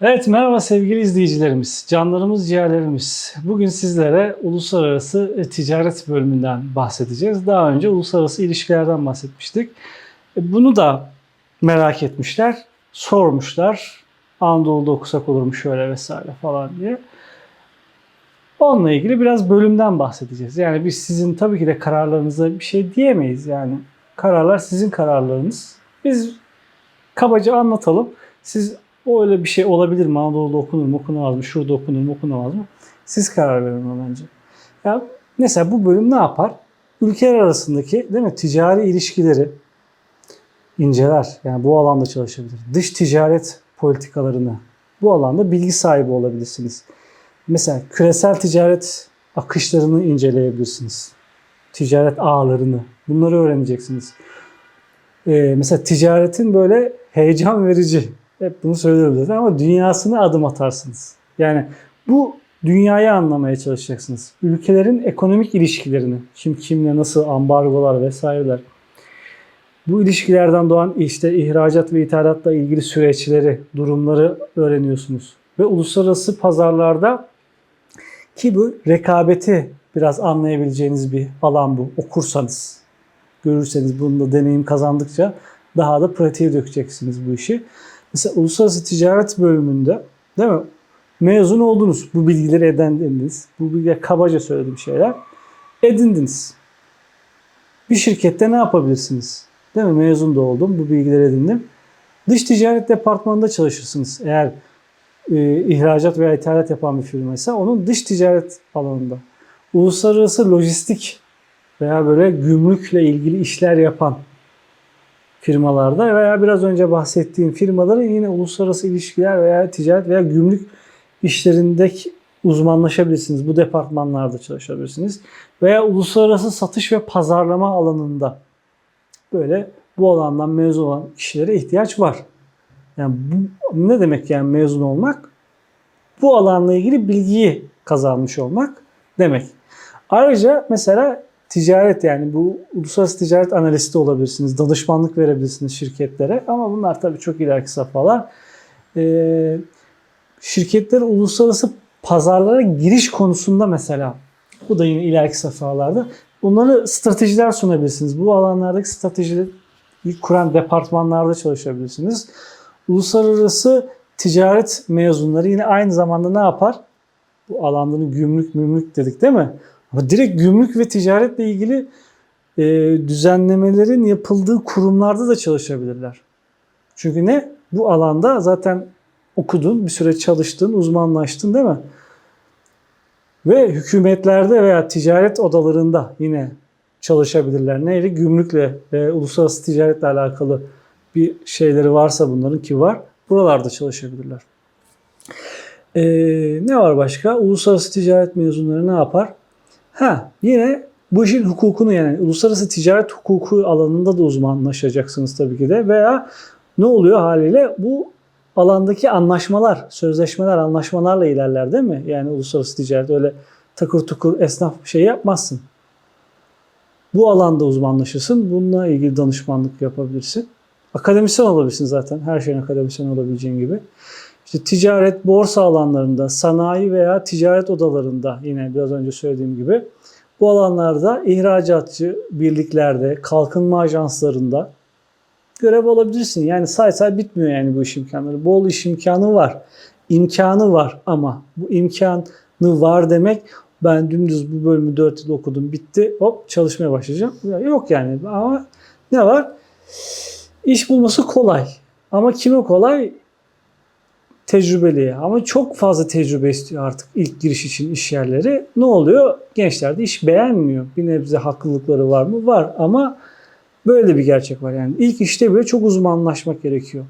Evet merhaba sevgili izleyicilerimiz, canlarımız, ciğerlerimiz. Bugün sizlere uluslararası e, ticaret bölümünden bahsedeceğiz. Daha önce uluslararası ilişkilerden bahsetmiştik. E, Bunu da merak etmişler, sormuşlar. Anadolu'da okusak olur mu şöyle vesaire falan diye. Onunla ilgili biraz bölümden bahsedeceğiz. Yani biz sizin tabii ki de kararlarınıza bir şey diyemeyiz yani. Kararlar sizin kararlarınız. Biz kabaca anlatalım. Siz o öyle bir şey olabilir mi? Anadolu'da okunur mu, okunamaz mı? Şurada okunur mu, okunamaz mı? Siz karar verin ona bence. Ya mesela bu bölüm ne yapar? Ülkeler arasındaki değil mi ticari ilişkileri inceler. Yani bu alanda çalışabilir. Dış ticaret politikalarını bu alanda bilgi sahibi olabilirsiniz. Mesela küresel ticaret akışlarını inceleyebilirsiniz. Ticaret ağlarını. Bunları öğreneceksiniz. Ee, mesela ticaretin böyle heyecan verici hep bunu söylüyorum zaten ama dünyasına adım atarsınız. Yani bu dünyayı anlamaya çalışacaksınız. Ülkelerin ekonomik ilişkilerini, kim kimle nasıl ambargolar vesaireler. Bu ilişkilerden doğan işte ihracat ve ithalatla ilgili süreçleri, durumları öğreniyorsunuz. Ve uluslararası pazarlarda ki bu rekabeti biraz anlayabileceğiniz bir alan bu. Okursanız, görürseniz, bunda deneyim kazandıkça daha da pratiğe dökeceksiniz bu işi. Mesela uluslararası ticaret bölümünde değil mi? Mezun oldunuz. Bu bilgileri edindiniz. Bu bilgiler kabaca söylediğim şeyler. Edindiniz. Bir şirkette ne yapabilirsiniz? Değil mi? Mezun da oldum. Bu bilgileri edindim. Dış ticaret departmanında çalışırsınız. Eğer e, ihracat veya ithalat yapan bir firmaysa onun dış ticaret alanında. Uluslararası lojistik veya böyle gümrükle ilgili işler yapan firmalarda veya biraz önce bahsettiğim firmaların yine uluslararası ilişkiler veya ticaret veya gümrük işlerindeki uzmanlaşabilirsiniz. Bu departmanlarda çalışabilirsiniz. Veya uluslararası satış ve pazarlama alanında böyle bu alandan mezun olan kişilere ihtiyaç var. Yani bu ne demek yani mezun olmak? Bu alanla ilgili bilgiyi kazanmış olmak demek. Ayrıca mesela ticaret yani bu uluslararası ticaret analisti olabilirsiniz. Danışmanlık verebilirsiniz şirketlere. Ama bunlar tabii çok ileriki safhalar. Ee, şirketler uluslararası pazarlara giriş konusunda mesela bu da yine ileriki safhalarda bunları stratejiler sunabilirsiniz. Bu alanlardaki stratejileri kuran departmanlarda çalışabilirsiniz. Uluslararası ticaret mezunları yine aynı zamanda ne yapar? Bu alanların gümrük mümrük dedik değil mi? Ama direkt gümrük ve ticaretle ilgili e, düzenlemelerin yapıldığı kurumlarda da çalışabilirler. Çünkü ne? Bu alanda zaten okudun, bir süre çalıştın, uzmanlaştın değil mi? Ve hükümetlerde veya ticaret odalarında yine çalışabilirler. Neyle? Gümrükle ve uluslararası ticaretle alakalı bir şeyleri varsa bunların ki var. Buralarda çalışabilirler. Ee, ne var başka? Uluslararası ticaret mezunları ne yapar? Ha yine bu işin hukukunu yani uluslararası ticaret hukuku alanında da uzmanlaşacaksınız tabii ki de veya ne oluyor haliyle bu alandaki anlaşmalar, sözleşmeler, anlaşmalarla ilerler değil mi? Yani uluslararası ticaret öyle takır tukur esnaf şey yapmazsın. Bu alanda uzmanlaşırsın. Bununla ilgili danışmanlık yapabilirsin. Akademisyen olabilirsin zaten. Her şeyin akademisyen olabileceğin gibi. İşte ticaret, borsa alanlarında, sanayi veya ticaret odalarında yine biraz önce söylediğim gibi bu alanlarda ihracatçı birliklerde, kalkınma ajanslarında görev alabilirsin. Yani say say bitmiyor yani bu iş imkanları. Bol iş imkanı var. İmkanı var ama bu imkanı var demek ben dümdüz bu bölümü 4 yıl okudum bitti hop çalışmaya başlayacağım. Yok yani ama ne var? İş bulması kolay. Ama kime kolay? Tecrübeli ama çok fazla tecrübe istiyor artık ilk giriş için iş yerleri. Ne oluyor? Gençler de iş beğenmiyor. Bir nebze haklılıkları var mı? Var ama böyle bir gerçek var. Yani ilk işte bile çok uzmanlaşmak gerekiyor.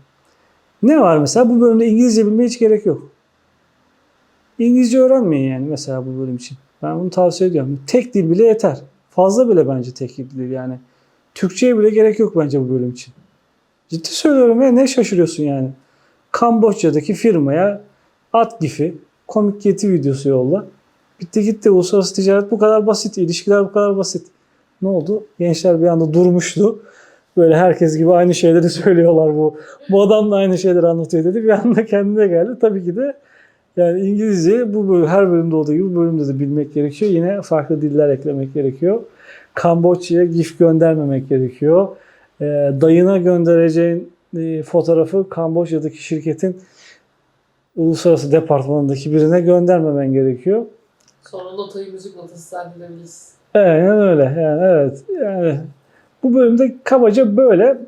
Ne var mesela? Bu bölümde İngilizce bilmeye hiç gerek yok. İngilizce öğrenmeyin yani mesela bu bölüm için. Ben bunu tavsiye ediyorum. Tek dil bile yeter. Fazla bile bence tek dil yani. Türkçeye bile gerek yok bence bu bölüm için. Ciddi söylüyorum ya ne şaşırıyorsun yani. Kamboçya'daki firmaya at gifi, komik yeti videosu yolla. Bitti gitti. Uluslararası ticaret bu kadar basit. ilişkiler bu kadar basit. Ne oldu? Gençler bir anda durmuştu. Böyle herkes gibi aynı şeyleri söylüyorlar bu. Bu adam da aynı şeyleri anlatıyor dedi. Bir anda kendine geldi. Tabii ki de yani İngilizce bu bölüm, her bölümde olduğu gibi bölümde de bilmek gerekiyor. Yine farklı diller eklemek gerekiyor. Kamboçya'ya gif göndermemek gerekiyor. Ee, dayına göndereceğin e, fotoğrafı Kamboçya'daki şirketin uluslararası departmanındaki birine göndermemen gerekiyor. Sonra notayı müzik notası sergilebiliriz. Aynen öyle. Yani evet. Yani bu bölümde kabaca böyle.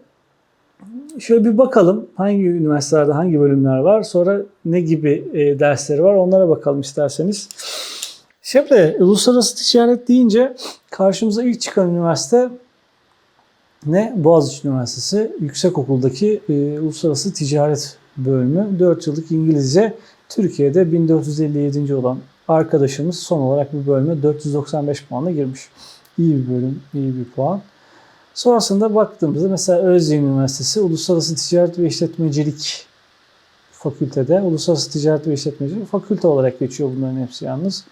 Şöyle bir bakalım hangi üniversitelerde hangi bölümler var. Sonra ne gibi e, dersleri var onlara bakalım isterseniz. Şimdi uluslararası ticaret deyince karşımıza ilk çıkan üniversite ne? Boğaziçi Üniversitesi Yüksekokul'daki e, Uluslararası Ticaret bölümü. 4 yıllık İngilizce. Türkiye'de 1457. olan arkadaşımız son olarak bu bölüme 495 puanla girmiş. İyi bir bölüm, iyi bir puan. Sonrasında baktığımızda mesela Özyeğin Üniversitesi Uluslararası Ticaret ve İşletmecilik fakültede Uluslararası Ticaret ve İşletmecilik fakülte olarak geçiyor bunların hepsi yalnız.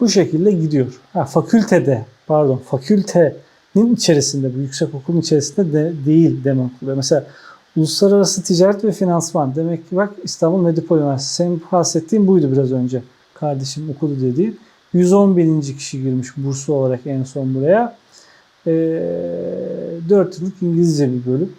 Bu şekilde gidiyor. Ha, fakültede, pardon, fakültenin içerisinde, bu yüksek okulun içerisinde de değil demek oluyor. Mesela Uluslararası Ticaret ve Finansman. Demek ki bak İstanbul Medipol Üniversitesi. Senin bahsettiğin buydu biraz önce. Kardeşim okudu dediğin. 111. kişi girmiş burslu olarak en son buraya. E, 4 yıllık İngilizce bir bölüm.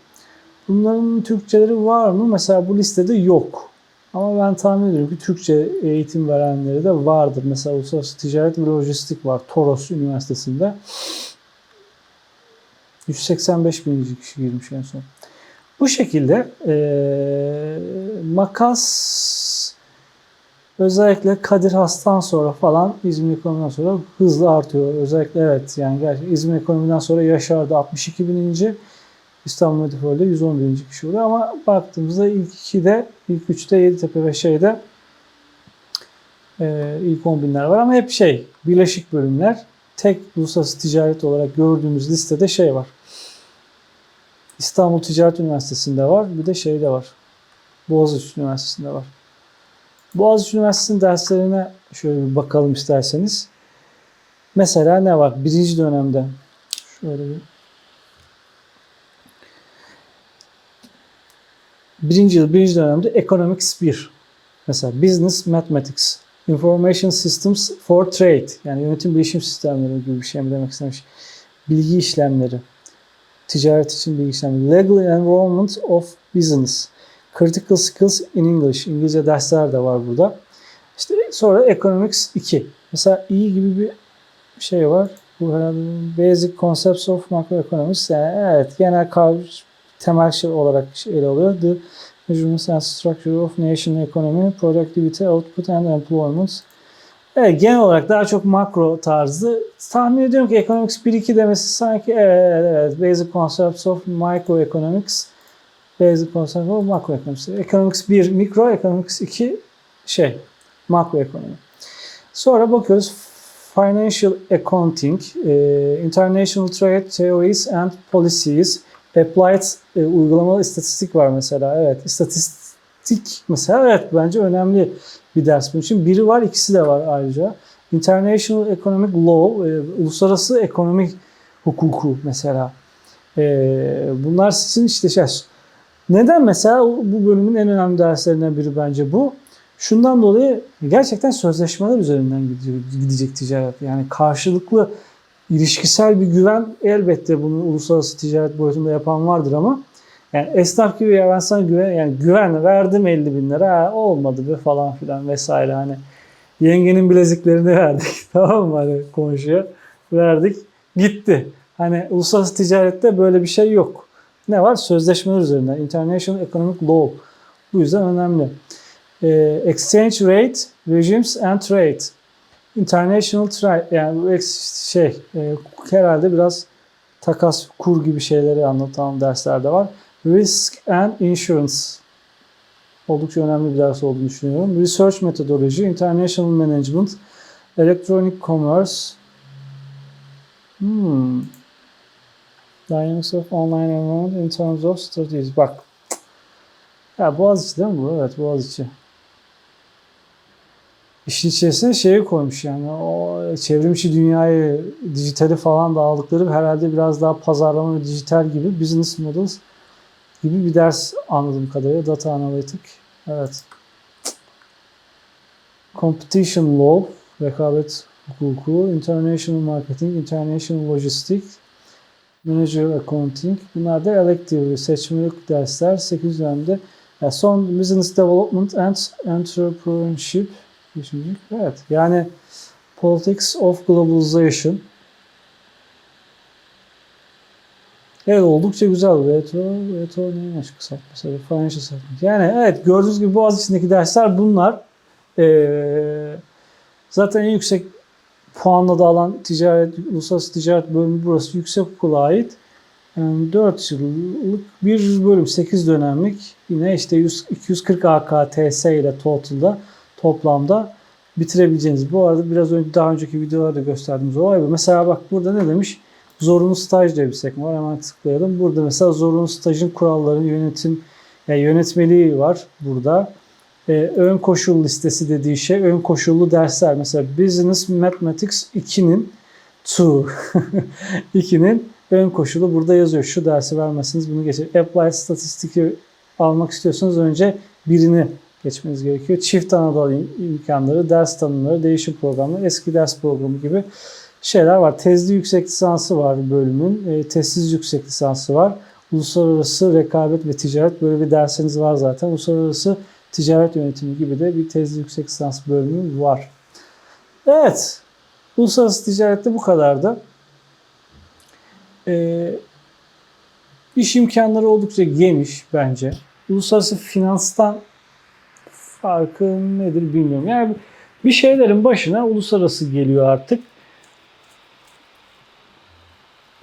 Bunların Türkçeleri var mı? Mesela bu listede yok. Ama ben tahmin ediyorum ki Türkçe eğitim verenleri de vardır. Mesela Uluslararası Ticaret ve Lojistik var Toros Üniversitesi'nde. 185 bin kişi girmiş en son. Bu şekilde e, makas özellikle Kadir Has'tan sonra falan İzmir Ekonomi'den sonra hızlı artıyor. Özellikle evet yani gerçekten İzmir Ekonomi'den sonra Yaşar'da 62 bininci, İstanbul Metropol'de 111. kişi oluyor ama baktığımızda ilk 2'de, ilk 3'te Yeditepe ve şeyde e, ilk 10 binler var ama hep şey birleşik bölümler. Tek uluslararası ticaret olarak gördüğümüz listede şey var. İstanbul Ticaret Üniversitesi'nde var. Bir de şeyde var. Boğaziçi Üniversitesi'nde var. Boğaziçi Üniversitesi'nin derslerine şöyle bir bakalım isterseniz. Mesela ne var? Birinci dönemde. Şöyle bir. Birinci yıl, birinci dönemde Economics 1. Mesela Business Mathematics. Information Systems for Trade. Yani yönetim bilişim sistemleri gibi bir şey mi demek istemiş. Bilgi işlemleri ticaret için bilgi işlemi. Legal Enrollment of Business. Critical Skills in English. İngilizce dersler de var burada. İşte sonra Economics 2. Mesela iyi gibi bir şey var. Bu herhalde Basic Concepts of Macroeconomics. Yani evet genel kavram temel şey olarak ele alıyor. The Measurements and Structure of Nation Economy, Productivity, Output and Employment. Evet, genel olarak daha çok makro tarzı. Tahmin ediyorum ki Economics 1-2 demesi sanki evet, evet, Basic Concepts of Microeconomics, Basic Concepts of Macroeconomics. Economics 1 mikro, Economics 2 şey, makroekonomi. Sonra bakıyoruz Financial Accounting, International Trade Theories and Policies, Applied e, uygulamalı istatistik var mesela. Evet, istatistik mesela evet bence önemli bir ders bunun için. Biri var, ikisi de var ayrıca. International Economic Law, e, uluslararası ekonomik hukuku mesela. E, bunlar sizin işte şey. Neden mesela bu bölümün en önemli derslerinden biri bence bu. Şundan dolayı gerçekten sözleşmeler üzerinden gidecek ticaret. Yani karşılıklı ilişkisel bir güven elbette bunu uluslararası ticaret boyutunda yapan vardır ama yani esnaf gibi ya ben sana güven, yani güven verdim 50 bin lira olmadı be falan filan vesaire hani yengenin bileziklerini verdik tamam mı hani komşuya verdik gitti. Hani uluslararası ticarette böyle bir şey yok. Ne var? Sözleşmeler üzerinden. International Economic Law. Bu yüzden önemli. Ee, exchange Rate, Regimes and Trade. International Trade yani bu şey e, herhalde biraz takas kur gibi şeyleri anlatan derslerde var. Risk and Insurance. Oldukça önemli bir ders olduğunu düşünüyorum. Research Methodology, International Management, Electronic Commerce, hmm. Dynamics of Online Environment in terms of strategies. Bak. Ya Boğaziçi değil mi bu? Evet Boğaziçi. İşin içerisine şeyi koymuş yani o çevrimçi dünyayı, dijitali falan da aldıkları herhalde biraz daha pazarlama ve dijital gibi business models gibi bir ders anladığım kadarıyla data analytic. Evet. Competition law, rekabet hukuku, international marketing, international logistics, manager accounting. Bunlar da elective seçmelik dersler 8 dönemde. Yani son business development and entrepreneurship. Beşinci. Evet. Yani politics of globalization. Evet oldukça güzel. Veto, veto neymiş kısaltması? Financial statement. Yani evet gördüğünüz gibi Boğaziçi'ndeki dersler bunlar. Ee, zaten en yüksek puanla da alan ticaret, uluslararası ticaret bölümü burası yüksek okula ait. Yani 4 yıllık bir bölüm, 8 dönemlik. Yine işte 100, 240 AKTS ile total'da toplamda bitirebileceğiniz. Bu arada biraz önce daha önceki videolarda gösterdiğimiz olay bu. Mesela bak burada ne demiş? Zorunlu staj diye bir sekme var. Hemen tıklayalım. Burada mesela zorunlu stajın kuralları, yönetim, yani yönetmeliği var burada. Ee, ön koşul listesi dediği şey ön koşullu dersler. Mesela Business Mathematics 2'nin 2 2'nin ön koşulu burada yazıyor. Şu dersi vermezseniz bunu geçer. Applied Statistik'i almak istiyorsanız önce birini geçmeniz gerekiyor. Çift Anadolu imkanları, ders tanımları, değişim programları, eski ders programı gibi şeyler var. Tezli yüksek lisansı var bölümün. E, tezsiz yüksek lisansı var. Uluslararası rekabet ve ticaret böyle bir dersiniz var zaten. Uluslararası ticaret yönetimi gibi de bir tezli yüksek lisans bölümü var. Evet. Uluslararası ticarette bu kadardı. Ee, iş imkanları oldukça geniş bence. Uluslararası finanstan farkı nedir bilmiyorum. Yani bir şeylerin başına uluslararası geliyor artık.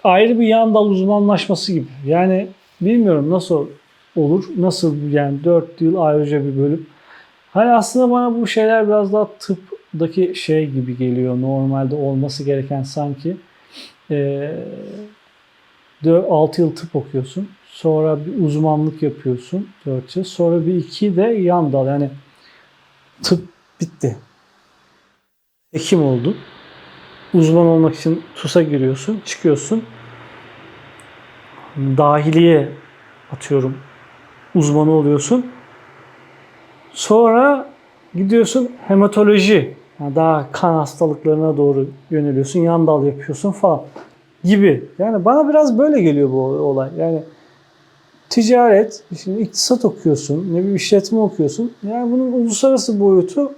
Ayrı bir yan dal uzmanlaşması gibi. Yani bilmiyorum nasıl olur, nasıl yani 4 yıl ayrıca bir bölüm. Hani aslında bana bu şeyler biraz daha tıptaki şey gibi geliyor. Normalde olması gereken sanki. Ee, 6 yıl tıp okuyorsun. Sonra bir uzmanlık yapıyorsun 4 yıl. Sonra bir iki de yan dal. Yani tıp bitti. Hekim oldun. Uzman olmak için TUS'a giriyorsun. Çıkıyorsun. Dahiliye atıyorum uzmanı oluyorsun. Sonra gidiyorsun hematoloji. Yani daha kan hastalıklarına doğru yöneliyorsun. Yan dal yapıyorsun falan gibi. Yani bana biraz böyle geliyor bu olay. Yani ticaret, şimdi iktisat okuyorsun, ne bir işletme okuyorsun. Yani bunun uluslararası boyutu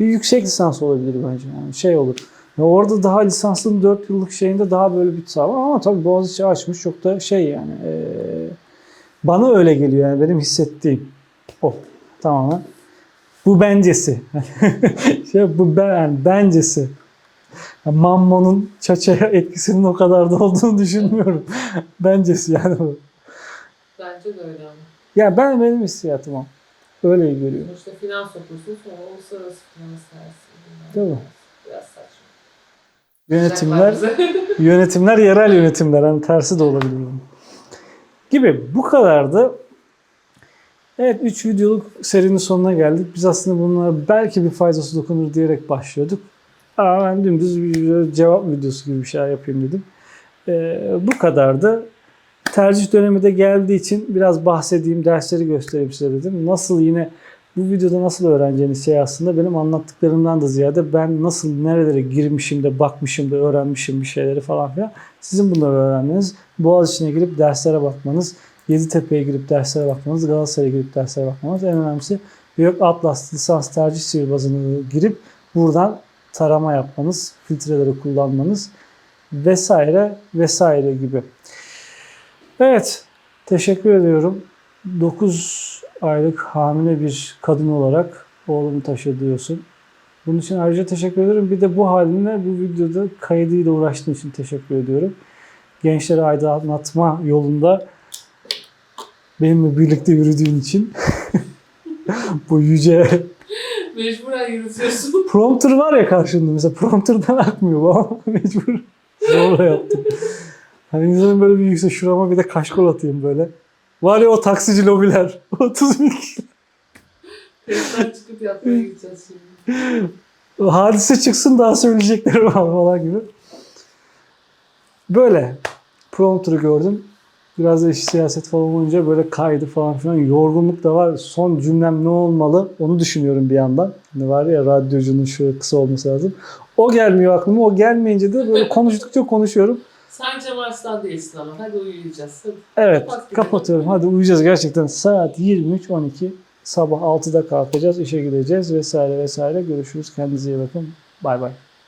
bir yüksek lisans olabilir bence. Yani şey olur. Ya orada daha lisansın 4 yıllık şeyinde daha böyle bir var ama tabii Boğaziçi açmış çok da şey yani ee, bana öyle geliyor yani benim hissettiğim o tamamen. Bu bencesi. şey, bu ben, yani bencesi. Yani Mammo'nun çaçaya etkisinin o kadar da olduğunu düşünmüyorum. bencesi yani bu. Bence de öyle ama. Ya ben benim hissiyatım o. Öyle görüyorum. İşte finans okursun sonra uluslararası finans dersi. Değil mi? Biraz saçma. Yönetimler yönetimler yerel yönetimler. Hani tersi de olabilir. Gibi. Bu kadardı. Evet 3 videoluk serinin sonuna geldik. Biz aslında bunlara belki bir faydası dokunur diyerek başlıyorduk. Ama ben dümdüz bir cevap videosu gibi bir şey yapayım dedim. Ee, bu kadardı. Tercih dönemi de geldiği için biraz bahsedeyim, dersleri göstereyim size dedim. Nasıl yine bu videoda nasıl öğreneceğiniz şey aslında benim anlattıklarımdan da ziyade ben nasıl nerelere girmişim de bakmışım da öğrenmişim bir şeyleri falan filan. Sizin bunları öğrenmeniz, Boğaziçi'ne girip derslere bakmanız, Yeditepe'ye girip derslere bakmanız, Galatasaray'a girip derslere bakmanız. En önemlisi Yok Atlas lisans tercih sihirbazını girip buradan tarama yapmanız, filtreleri kullanmanız vesaire vesaire gibi. Evet, teşekkür ediyorum. 9 aylık hamile bir kadın olarak oğlumu taşıdıyorsun. Bunun için ayrıca teşekkür ederim. Bir de bu haline bu videoda kaydıyla uğraştığın için teşekkür ediyorum. Gençleri aydınlatma yolunda benimle birlikte yürüdüğün için bu yüce Mecburen yürütüyorsun. prompter var ya karşında mesela prompterdan akmıyor bu ama mecbur zorla yaptım. Hani insanın böyle bir yüksek şurama bir de kaşkol atayım böyle. Var ya o taksici lobiler. 30 bin kişi. Çıkıp yatmaya gideceğiz şimdi. Hadise çıksın daha söyleyeceklerim var falan gibi. Böyle. Prompter'ı gördüm. Biraz da iş siyaset falan olunca böyle kaydı falan filan. Yorgunluk da var. Son cümlem ne olmalı onu düşünüyorum bir yandan. Ne var ya radyocunun şöyle kısa olması lazım. O gelmiyor aklıma. O gelmeyince de böyle konuştukça konuşuyorum. Sen Cem Arslan değilsin ama. Hadi uyuyacağız. Hadi. Evet Kapat kapatıyorum. Hadi uyuyacağız gerçekten. Saat 23.12. Sabah 6'da kalkacağız. işe gideceğiz vesaire vesaire. Görüşürüz. Kendinize iyi bakın. Bay bay.